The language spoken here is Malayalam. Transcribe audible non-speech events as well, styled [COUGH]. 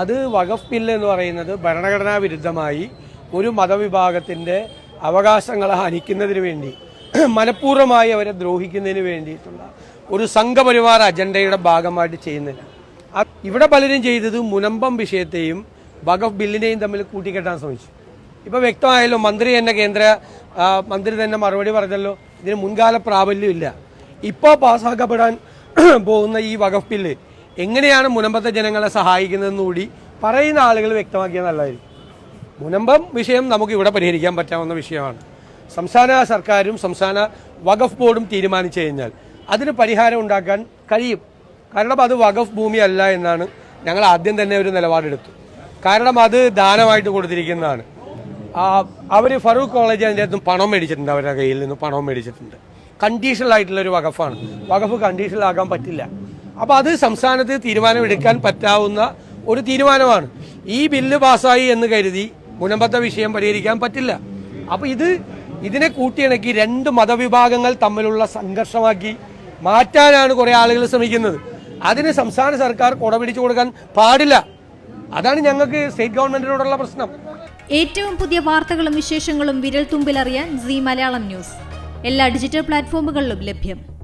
അത് വഖഫ് ബില്ല് എന്ന് പറയുന്നത് ഭരണഘടനാ വിരുദ്ധമായി ഒരു മതവിഭാഗത്തിന്റെ അവകാശങ്ങളെ ഹനിക്കുന്നതിന് വേണ്ടി മനഃപൂർവമായി അവരെ ദ്രോഹിക്കുന്നതിന് വേണ്ടിയിട്ടുള്ള ഒരു സംഘപരിവാർ അജണ്ടയുടെ ഭാഗമായിട്ട് ചെയ്യുന്നില്ല. ഇവിടെ പലരും ചെയ്തത് മുനമ്പം വിഷയത്തെയും വഖഫ് ബില്ലിനെയും തമ്മിൽ കൂട്ടിക്കെട്ടാൻ ശ്രമിച്ചു. ഇപ്പോൾ വ്യക്തമായല്ലോ മന്ത്രി തന്നെ കേന്ദ്ര മന്ത്രി തന്നെ മറുപടി പറഞ്ഞല്ലോ ഇതിന് മുൻകാല പ്രാബല്യമില്ല ഇപ്പോൾ പാസ്സാക്കപ്പെടാൻ [CLEARS THROAT] പോകുന്ന ഈ വഖഫ് ബില്ല് എങ്ങനെയാണ് മുനമ്പത്തെ ജനങ്ങളെ സഹായിക്കുന്നതെന്ന് കൂടി പറയുന്ന ആളുകൾ വ്യക്തമാക്കിയാൽ നല്ലതായിരിക്കും. മുനമ്പം വിഷയം നമുക്ക് ഇവിടെ പരിഹരിക്കാൻ പറ്റാവുന്ന വിഷയമാണ്. സംസ്ഥാന സർക്കാരും സംസ്ഥാന വഖഫ് ബോർഡും തീരുമാനിച്ചു കഴിഞ്ഞാൽ അതിന് പരിഹാരം ഉണ്ടാക്കാൻ കഴിയും. കാരണം അത് വഖഫ് ഭൂമി അല്ല എന്നാണ് ഞങ്ങൾ ആദ്യം തന്നെ ഒരു നിലപാടെടുത്തു. കാരണം അത് ദാനമായിട്ട് കൊടുത്തിരിക്കുന്നതാണ്. അവർ ഫറൂഖ് കോളേജ് അതിന്റെ അകത്തും പണം മേടിച്ചിട്ടുണ്ട് അവരുടെ കയ്യിൽ നിന്ന് പണം മേടിച്ചിട്ടുണ്ട്. കണ്ടീഷണൽ ആയിട്ടുള്ള ഒരു വകഫാണ് വകഫ് കണ്ടീഷണൽ ആകാൻ പറ്റില്ല. അപ്പോൾ അത് സംസ്ഥാനത്ത് തീരുമാനമെടുക്കാൻ പറ്റാവുന്ന ഒരു തീരുമാനമാണ്. ഈ ബില്ല് പാസ്സായി എന്ന് കരുതി മുനമ്പത്തെ വിഷയം പരിഹരിക്കാൻ പറ്റില്ല. അപ്പോൾ ഇത് ഇതിനെ കൂട്ടിയിണക്കി രണ്ട് മതവിഭാഗങ്ങൾ തമ്മിലുള്ള സംഘർഷമാക്കി മാറ്റാനാണ് കുറേ ആളുകൾ ശ്രമിക്കുന്നത്. അതിന് സംസ്ഥാന സർക്കാർ കുടപിടിച്ചു കൊടുക്കാൻ പാടില്ല. അതാണ് ഞങ്ങൾക്ക് സ്റ്റേറ്റ് ഗവൺമെന്റിനോടുള്ള പ്രശ്നം. ഏറ്റവും പുതിയ വാർത്തകളും വിശേഷങ്ങളും വിരൽ തുമ്പിലറിയാൻ സി മലയാളം ന്യൂസ്. എല്ലാ ഡിജിറ്റൽ പ്ലാറ്റ്ഫോമുകളിലും ലഭ്യം.